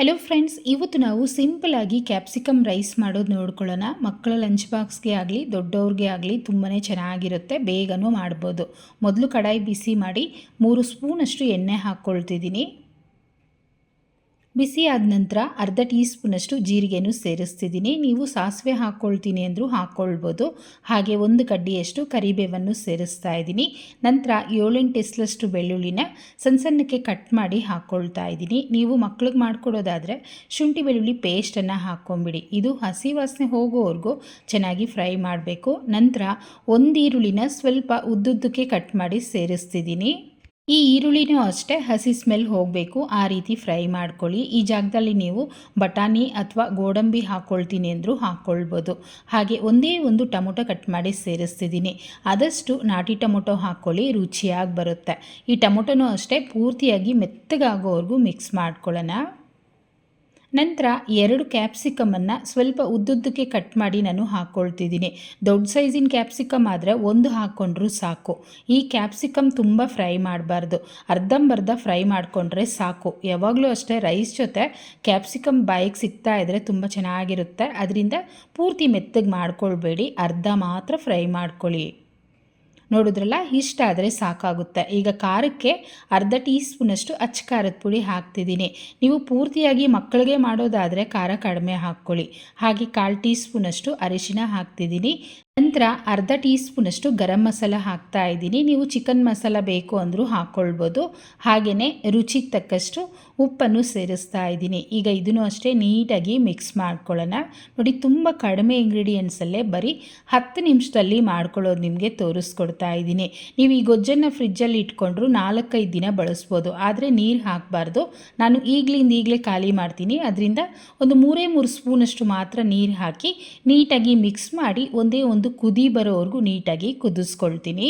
Hello friends ಇವತ್ತು ನಾವು simple ಆಗಿ ಕ್ಯಾಪ್ಸಿಕಮ್ ರೈಸ್ ಮಾಡೋದು ನೋಡ್ಕೊಳ್ಳೋಣ. ಮಕ್ಕಳ ಲಂಚ್ ಬಾಕ್ಸ್ಗೆ ಆಗಲಿ, ದೊಡ್ಡವ್ರಿಗೆ ಆಗಲಿ ತುಂಬಾ ಚೆನ್ನಾಗಿರುತ್ತೆ. ಬೇಗನೂ ಮಾಡ್ಬೋದು. ಮೊದಲು ಕಡಾಯಿ ಬಿಸಿ ಮಾಡಿ ಮೂರು ಸ್ಪೂನಷ್ಟು ಎಣ್ಣೆ ಹಾಕ್ಕೊಳ್ತಿದ್ದೀನಿ. ಬಿಸಿ ಆದ ನಂತರ ಅರ್ಧ ಟೀ ಸ್ಪೂನಷ್ಟು ಜೀರಿಗೆನೂ ಸೇರಿಸ್ತಿದ್ದೀನಿ. ನೀವು ಸಾಸಿವೆ ಹಾಕ್ಕೊಳ್ತೀನಿ ಅಂದರೂ ಹಾಕ್ಕೊಳ್ಬೋದು ಹಾಗೆ ಒಂದು ಕಡ್ಡಿಯಷ್ಟು ಕರಿಬೇವನ್ನು ಸೇರಿಸ್ತಾ ಇದ್ದೀನಿ. ನಂತರ ಏಳೆಂಟು ಎಸ್ಲಷ್ಟು ಬೆಳ್ಳುಳ್ಳಿನ ಸಣ್ಣ ಸಣ್ಣಕ್ಕೆ ಕಟ್ ಮಾಡಿ ಹಾಕ್ಕೊಳ್ತಾ ಇದ್ದೀನಿ. ನೀವು ಮಕ್ಳಿಗೆ ಮಾಡ್ಕೊಡೋದಾದರೆ ಶುಂಠಿ ಬೆಳ್ಳುಳ್ಳಿ ಪೇಸ್ಟನ್ನು ಹಾಕ್ಕೊಂಬಿಡಿ. ಇದು ಹಸಿ ವಾಸನೆ ಹೋಗೋವರೆಗೂ ಚೆನ್ನಾಗಿ ಫ್ರೈ ಮಾಡಬೇಕು. ನಂತರ ಒಂದು ಈರುಳ್ಳಿನ ಸ್ವಲ್ಪ ಉದ್ದುದ್ದಕ್ಕೆ ಕಟ್ ಮಾಡಿ ಸೇರಿಸ್ತಿದ್ದೀನಿ. ಈ ಈರುಳ್ಳಿನೂ ಅಷ್ಟೇ ಹಸಿ ಸ್ಮೆಲ್ ಹೋಗಬೇಕು. ಆ ರೀತಿ ಫ್ರೈ ಮಾಡ್ಕೊಳ್ಳಿ. ಈ ಜಾಗದಲ್ಲಿ ನೀವು ಬಟಾಣಿ ಅಥವಾ ಗೋಡಂಬಿ ಹಾಕ್ಕೊಳ್ತೀನಿ ಅಂದರೂ ಹಾಕ್ಕೊಳ್ಬೋದು ಹಾಗೆ ಒಂದೇ ಒಂದು ಟೊಮೊಟೊ ಕಟ್ ಮಾಡಿ ಸೇರಿಸ್ತಿದ್ದೀನಿ. ಆದಷ್ಟು ನಾಟಿ ಟೊಮೊಟೊ ಹಾಕ್ಕೊಳ್ಳಿ, ರುಚಿಯಾಗಿ ಬರುತ್ತೆ. ಈ ಟೊಮೊಟೊನೂ ಅಷ್ಟೇ ಪೂರ್ತಿಯಾಗಿ ಮೆತ್ತಗಾಗೋವರೆಗೂ ಮಿಕ್ಸ್ ಮಾಡ್ಕೊಳ್ಳೋಣ. ನಂತರ ಎರಡು ಕ್ಯಾಪ್ಸಿಕಮನ್ನು ಸ್ವಲ್ಪ ಉದ್ದುದ್ದಕ್ಕೆ ಕಟ್ ಮಾಡಿ ನಾನು ಹಾಕ್ಕೊಳ್ತಿದ್ದೀನಿ ದೊಡ್ಡ ಸೈಜಿನ ಕ್ಯಾಪ್ಸಿಕಮ್ ಆದರೆ ಒಂದು ಹಾಕ್ಕೊಂಡ್ರೂ ಸಾಕು. ಈ ಕ್ಯಾಪ್ಸಿಕಮ್ ತುಂಬ ಫ್ರೈ ಮಾಡಬಾರ್ದು. ಅರ್ಧಂಬರ್ಧ ಫ್ರೈ ಮಾಡಿಕೊಂಡ್ರೆ ಸಾಕು. ಯಾವಾಗಲೂ ಅಷ್ಟೇ ರೈಸ್ ಜೊತೆ ಕ್ಯಾಪ್ಸಿಕಮ್ ಬಾಯಿಗೆ ಸಿಗ್ತಾ ಇದ್ದರೆ ತುಂಬ ಚೆನ್ನಾಗಿರುತ್ತೆ. ಅದರಿಂದ ಪೂರ್ತಿ ಮೆತ್ತಗೆ ಮಾಡ್ಕೊಳ್ಬೇಡಿ. ಅರ್ಧ ಮಾತ್ರ ಫ್ರೈ ಮಾಡ್ಕೊಳ್ಳಿ. ನೋಡಿದ್ರಲ್ಲ? ಇಷ್ಟ ಆದರೆ ಸಾಕಾಗುತ್ತೆ. ಈಗ ಖಾರಕ್ಕೆ ಅರ್ಧ ಟೀ ಸ್ಪೂನಷ್ಟು ಅಚ್ಚ ಖಾರದ ಪುಡಿ ಹಾಕ್ತಿದ್ದೀನಿ. ನೀವು ಪೂರ್ತಿಯಾಗಿ ಮಕ್ಕಳಿಗೆ ಮಾಡೋದಾದರೆ ಖಾರ ಕಡಿಮೆ ಹಾಕ್ಕೊಳ್ಳಿ. ಹಾಗೆ ಕಾಲು ಟೀ ಸ್ಪೂನಷ್ಟು ಅರಿಶಿನ ಹಾಕ್ತಿದ್ದೀನಿ. ನಂತರ ಅರ್ಧ ಟೀ ಸ್ಪೂನಷ್ಟು ಗರಂ ಮಸಾಲ ಹಾಕ್ತಾ ಇದ್ದೀನಿ. ನೀವು ಚಿಕನ್ ಮಸಾಲ ಬೇಕು ಅಂದರೂ ಹಾಕ್ಕೊಳ್ಬೋದು ಹಾಗೆಯೇ ರುಚಿಗೆ ತಕ್ಕಷ್ಟು ಉಪ್ಪನ್ನು ಸೇರಿಸ್ತಾ ಇದ್ದೀನಿ. ಈಗ ಇದನ್ನು ಅಷ್ಟೇ ನೀಟಾಗಿ ಮಿಕ್ಸ್ ಮಾಡ್ಕೊಳ್ಳೋಣ. ನೋಡಿ, ತುಂಬ ಕಡಿಮೆ ಇಂಗ್ರೀಡಿಯೆಂಟ್ಸಲ್ಲೇ ಬರೀ ಹತ್ತು ನಿಮಿಷದಲ್ಲಿ ಮಾಡ್ಕೊಳ್ಳೋದು ನಿಮಗೆ ತೋರಿಸ್ಕೊಡ್ತಾ ಇದ್ದೀನಿ. ನೀವು ಈ ಗೊಜ್ಜನ್ನು ಫ್ರಿಜ್ಜಲ್ಲಿ ಇಟ್ಕೊಂಡ್ರು ನಾಲ್ಕೈದು ದಿನ ಬಳಸ್ಬೋದು. ಆದರೆ ನೀರು ಹಾಕಬಾರ್ದು. ನಾನು ಈಗಲಿಂದ ಈಗಲೇ ಖಾಲಿ ಮಾಡ್ತೀನಿ. ಅದರಿಂದ ಒಂದು ಮೂರೇ ಮೂರು ಸ್ಪೂನಷ್ಟು ಮಾತ್ರ ನೀರು ಹಾಕಿ ನೀಟಾಗಿ ಮಿಕ್ಸ್ ಮಾಡಿ ಒಂದೇ ಒಂದು ಕುದಿ ಬರೋವರೆಗೂ ನೀಟಾಗಿ ಕುದಿಸ್ಕೊಳ್ತೀನಿ.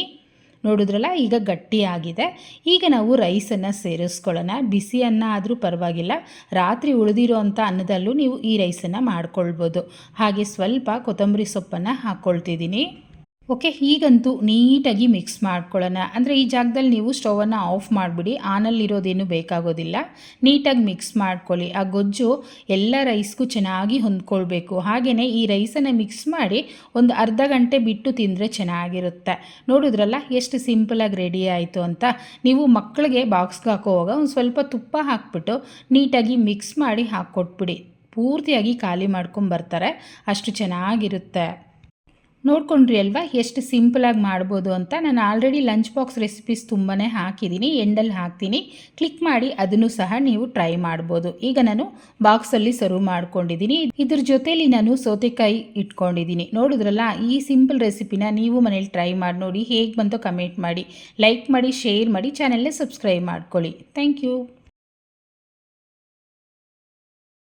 ನೋಡಿದ್ರಲ್ಲ, ಈಗ ಗಟ್ಟಿಯಾಗಿದೆ. ಈಗ ನಾವು ರೈಸನ್ನು ಸೇರಿಸ್ಕೊಳ್ಳೋಣ. ಬಿಸಿ ಅನ್ನ ಆದರೂ ಪರವಾಗಿಲ್ಲ, ರಾತ್ರಿ ಉಳಿದಿರೋ ಅಂಥ ಅನ್ನದಲ್ಲೂ ನೀವು ಈ ರೈಸನ್ನು ಮಾಡ್ಕೊಳ್ಬೋದು. ಹಾಗೆ ಸ್ವಲ್ಪ ಕೊತ್ತಂಬರಿ ಸೊಪ್ಪನ್ನು ಹಾಕ್ಕೊಳ್ತಿದ್ದೀನಿ ಓಕೆ ಈಗಂತೂ ನೀಟಾಗಿ ಮಿಕ್ಸ್ ಮಾಡ್ಕೊಳ್ಳೋಣ. ಅಂದರೆ ಈ ಜಾಗದಲ್ಲಿ ನೀವು ಸ್ಟವನ್ನು ಆಫ್ ಮಾಡಿಬಿಡಿ ಆನಲ್ಲಿರೋದೇನು ಬೇಕಾಗೋದಿಲ್ಲ. ನೀಟಾಗಿ ಮಿಕ್ಸ್ ಮಾಡ್ಕೊಳ್ಳಿ. ಆ ಗೊಜ್ಜು ಎಲ್ಲ ರೈಸ್ಗೂ ಚೆನ್ನಾಗಿ ಹೊಂದ್ಕೊಳ್ಬೇಕು. ಹಾಗೆಯೇ ಈ ರೈಸನ್ನು ಮಿಕ್ಸ್ ಮಾಡಿ ಒಂದು ಅರ್ಧ ಗಂಟೆ ಬಿಟ್ಟು ತಿಂದರೆ ಚೆನ್ನಾಗಿರುತ್ತೆ. ನೋಡಿದ್ರಲ್ಲ, ಎಷ್ಟು ಸಿಂಪಲಾಗಿ ರೆಡಿ ಆಯಿತು ಅಂತ. ನೀವು ಮಕ್ಕಳಿಗೆ ಬಾಕ್ಸ್ಗೆ ಹಾಕೋವಾಗ ಒಂದು ಸ್ವಲ್ಪ ತುಪ್ಪ ಹಾಕ್ಬಿಟ್ಟು ನೀಟಾಗಿ ಮಿಕ್ಸ್ ಮಾಡಿ ಹಾಕ್ಕೊಟ್ಬಿಡಿ ಪೂರ್ತಿಯಾಗಿ ಖಾಲಿ ಮಾಡ್ಕೊಂಬರ್ತಾರೆ ಅಷ್ಟು ಚೆನ್ನಾಗಿರುತ್ತೆ. ನೋಡ್ಕೊಂಡ್ರಿ ಅಲ್ವಾ ಎಷ್ಟು ಸಿಂಪಲಾಗಿ ಮಾಡ್ಬೋದು ಅಂತ. ನಾನು ಆಲ್ರೆಡಿ ಲಂಚ್ ಬಾಕ್ಸ್ ರೆಸಿಪೀಸ್ ತುಂಬಾ ಹಾಕಿದ್ದೀನಿ ಎಂಡಲ್ಲಿ ಹಾಕ್ತೀನಿ. ಕ್ಲಿಕ್ ಮಾಡಿ ಅದನ್ನು ಸಹ ನೀವು ಟ್ರೈ ಮಾಡ್ಬೋದು. ಈಗ ನಾನು ಬಾಕ್ಸಲ್ಲಿ ಸರ್ವ್ ಮಾಡ್ಕೊಂಡಿದ್ದೀನಿ ಇದ್ರ ಜೊತೇಲಿ ನಾನು ಸೌತೆಕಾಯಿ ಇಟ್ಕೊಂಡಿದ್ದೀನಿ ನೋಡಿದ್ರಲ್ಲ, ಈ ಸಿಂಪಲ್ ರೆಸಿಪಿನ ನೀವು ಮನೇಲಿ ಟ್ರೈ ಮಾಡಿ, ನೋಡಿ ಹೇಗೆ ಬಂತೋ ಕಮೆಂಟ್ ಮಾಡಿ ಲೈಕ್ ಮಾಡಿ ಶೇರ್ ಮಾಡಿ ಚಾನೆಲ್ನೇ ಸಬ್ಸ್ಕ್ರೈಬ್ ಮಾಡ್ಕೊಳ್ಳಿ. Thank you